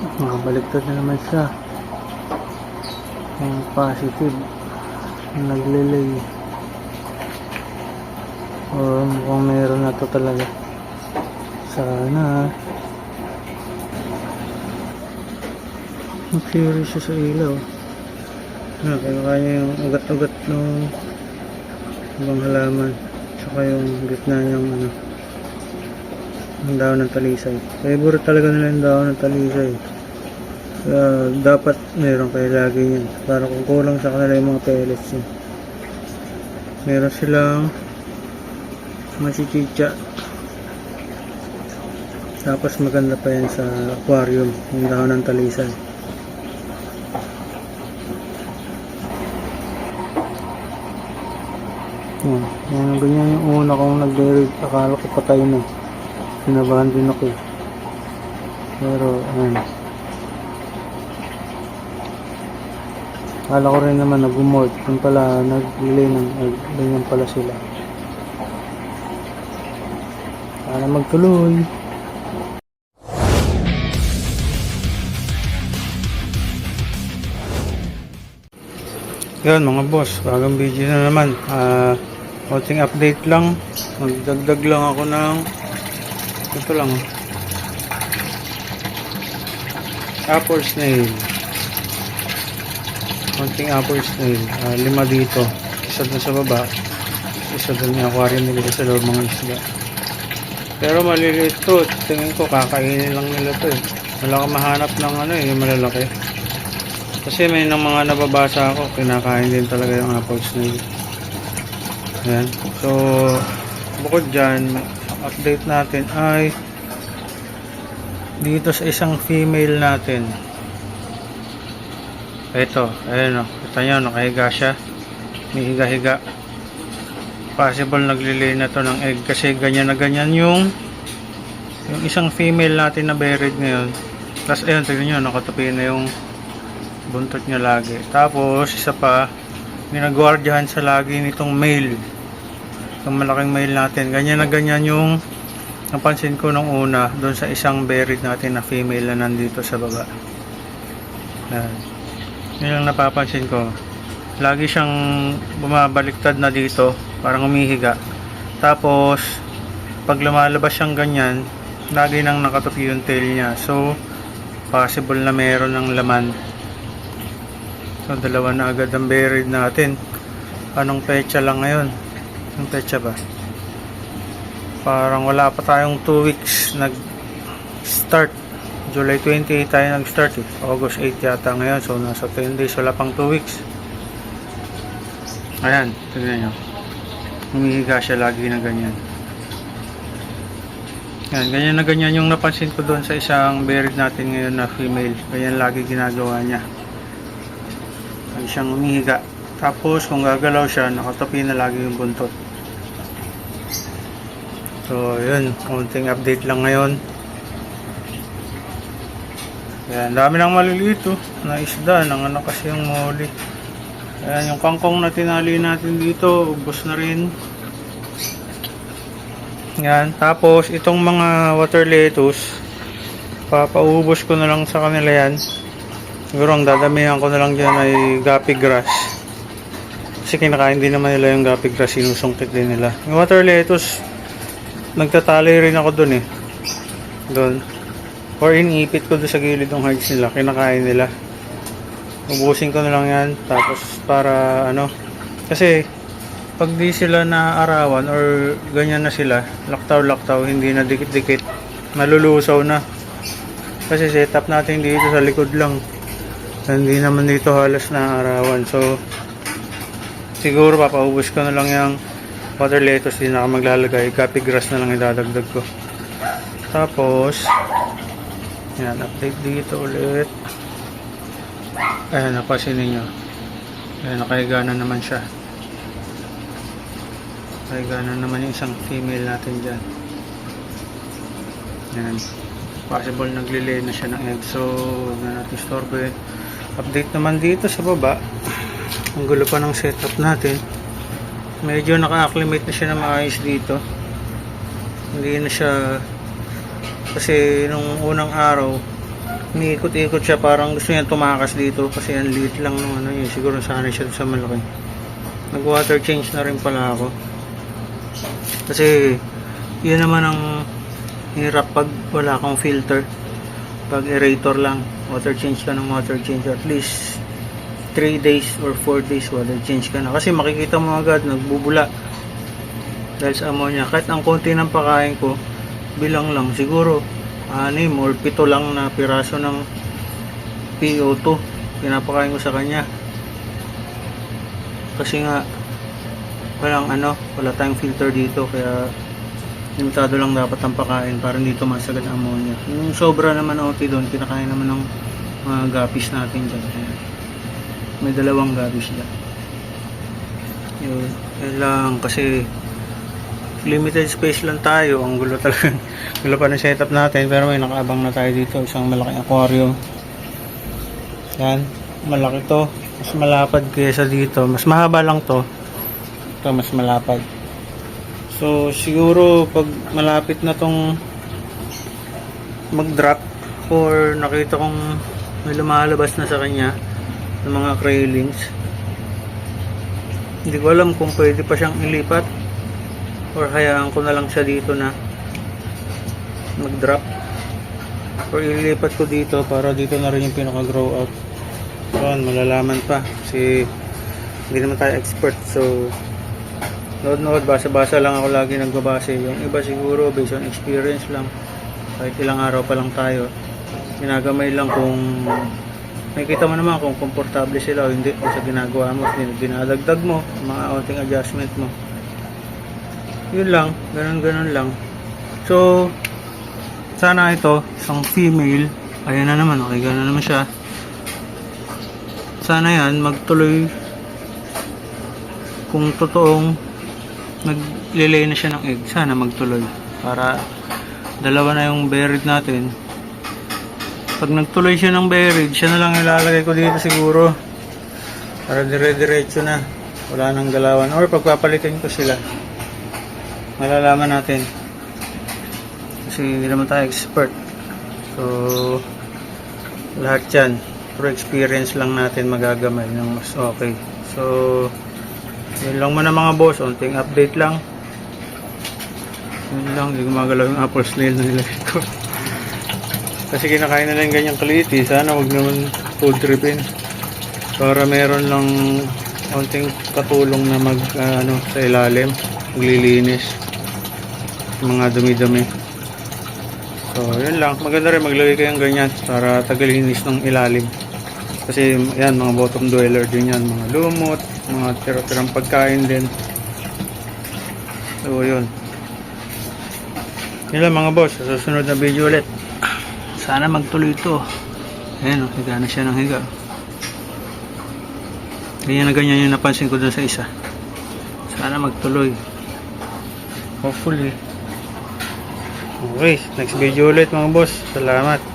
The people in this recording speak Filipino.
Nakabaliktad na naman siya. Yung positive. Naglilay. O mukhang meron na to talaga. Sana. Mag-curious siya sa ilaw. Ah, kaya kaya yung ugat-ugat ng ibang halaman. Tsaka yung gitna niyang ano, ang dahon ng talisay. Favorite talaga nila yung dahon ng talisay. Kaya dapat meron kayo lagi niyan. Para kung kulang sa kanila yung mga pellets niya. Meron silang machichicha. Tapos maganda pa yan sa aquarium, yung dahon ng talisay. Yan, yan ganyan yung una kong nag-read. Akala ko patay na. Sinabahan din ako eh. Pero, ayan. Akala ko rin naman nag-umort. Yung pala, nag-delay ng, ganyan pala sila. Sana magtuloy. Yun mga boss, bagong video na naman. Ah, konting update lang. Magdagdag lang ako ng ito lang. oh. Apple snail. Konting apple snail. Ah, lima dito. Isa doon sa baba. Isa doon yung aquarium nila sa loob mga isda. Pero maliliit to. Tingin ko kakainin lang nila to eh. Wala kang mahanap ng ano eh, yung malalaki. Kasi may nang mga nababasa ako, kinakain din talaga yung apple snail. Ayan. So, bukod dyan, update natin ay dito sa isang female natin. Ito, ayan o. Kita nyo, nakahiga siya. May higa-higa. Possible naglilay na to ng egg kasi ganyan na ganyan yung yung isang female natin na buried ngayon. Tapos ayun, tignan nyo, nakatapi na yung buntot niya lagi. Tapos, isa pa, ginagwardyahan sa lagi nitong male. Itong malaking male natin. Ganyan na ganyan yung napansin ko nung una doon sa isang buried natin na female na nandito sa baba. Yan. Yun lang napapansin ko. Lagi siyang bumabaliktad na dito, parang umihiga. Tapos, pag lumalabas siyang ganyan, lagi nang nakatupi yung tail niya. So, possible na meron ng laman. So, dalawa na agad ang buried natin. Anong pecha lang ngayon? Anong pecha ba? Parang wala pa tayong 2 weeks nag-start. July 28 tayo nag-start eh. August 8 yata ngayon. So, nasa 10 days. Wala pang 2 weeks. Ayan, tignan nyo. Humihiga siya lagi na ganyan. Yan, ganyan na ganyan yung napansin ko doon sa isang buried natin ngayon na female. Ganyan lagi ginagawa niya. Lagi siyang umihiga. Tapos kung gagalaw siya, nakatapi na lagi yung buntot. So, yun. Konting update lang ngayon. Yan, dami lang maliliit oh, na isda. Nanganak kasi yung muli. Ayan, yung kangkong na tinali natin dito, ubos na rin. Yan, tapos itong mga water lettuce, papaubos ko na lang sa kanila yan. Siguro ang dadamihan ko na lang dyan ay gapi grass. Kasi kinakain din naman nila yung gapi grass, sinusungkit din nila. Yung water lettuce, nagtatali rin ako dun eh. Dun. Or iniipit ko doon sa gilid ng hides nila, kinakain nila. Ubusin ko na lang yan, tapos para ano, kasi pag di sila na arawan or ganyan na sila, laktaw-laktaw, hindi na dikit-dikit, malulusaw na. Kasi setup natin dito sa likod lang. Hindi naman dito halos na arawan. So, siguro papaubos ko na lang yung water lettuce din ako maglalagay. Copy grass na lang idadagdag ko. Tapos, yan, update dito ulit. Ayan, napasin ninyo. Ayan, nakahiga na naman siya. Nakahiga na naman yung isang female natin dyan. Ayan. Possible naglilay na siya ng egg. So, huwag na natin storbe. Update naman dito sa baba. Ang gulo pa ng setup natin. Medyo naka-acclimate na siya na maayos dito. Hindi na siya kasi nung unang araw Umiikot-ikot siya parang gusto niya tumakas dito kasi ang liit lang ng ano yun. Siguro sanay siya sa malaki. Nag water change na rin pala ako. Kasi yun naman ang hirap pag wala kang filter. Pag aerator lang, water change ka ng water change at least 3 days or 4 days water change ka na. Kasi makikita mo agad nagbubula dahil sa ammonia. Kahit ang konti ng pakain ko, bilang lang siguro anim or pito lang na piraso ng PO2 pinapakain ko sa kanya kasi nga walang ano wala tayong filter dito kaya limitado lang dapat ang pakain para hindi tumasagad ang ammonia yung sobra naman OT doon kinakain naman ng mga gapis natin dyan Ayan. May dalawang dyan. Yun, yun lang kasi limited space lang tayo. Ang gulo talaga. Gulo pa ng setup natin pero may nakaabang na tayo dito. Isang malaking aquarium. Yan. Malaki to. Mas malapad kaysa dito. Mas mahaba lang to. Ito mas malapad. So siguro pag malapit na tong mag drop or nakita kong may lumalabas na sa kanya ng mga railings. Hindi ko alam kung pwede pa siyang ilipat or hayaan ko na lang siya dito na mag drop or ilipat ko dito para dito na rin yung pinaka grow out. Yun malalaman pa kasi hindi naman tayo expert. So nood nood basa basa lang ako lagi nagbabase. Yung iba siguro based on experience lang. Kahit ilang araw pa lang tayo ginagamay lang kung nakikita mo naman kung komportable sila o hindi sa ginagawa mo dinadagdag mo mga onting adjustment mo yun lang, ganun ganun lang. So, sana ito, isang female, ayan na naman, okay, ganun naman siya. Sana yan, magtuloy kung totoong naglilay na siya ng egg, sana magtuloy. Para dalawa na yung buried natin. Pag nagtuloy siya ng buried, siya na lang ilalagay ko dito siguro. Para dire-diretso na. Wala nang galawan. Or pagpapalitin ko sila. Malalaman natin. Kasi hindi naman tayo expert. So lahat yan. Through experience lang natin magagamay ng mas okay. So yun lang muna mga boss. Unting update lang. Yun lang. Hindi gumagalaw yung apple snail na nilagay ko kasi kinakain nila yung ganyang kaliti. Sana wag naman food tripin. Para meron lang unting katulong na mag ah, ano sa ilalim. Maglilinis. Mga dumi-dumi. So yun lang. Maganda rin maglagay kayong ganyan para tagalinis ng ilalim. Kasi yan mga bottom dweller din yan. Mga lumot mga tira-tirang pagkain din. So yun. Yun lang mga boss. Sa susunod na video ulit sana magtuloy ito. Ayan o higa na siya ng higa. Ganyan na ganyan yung napansin ko dun sa isa. Sana magtuloy. Hopefully. Okay, next video ulit mga boss. Salamat.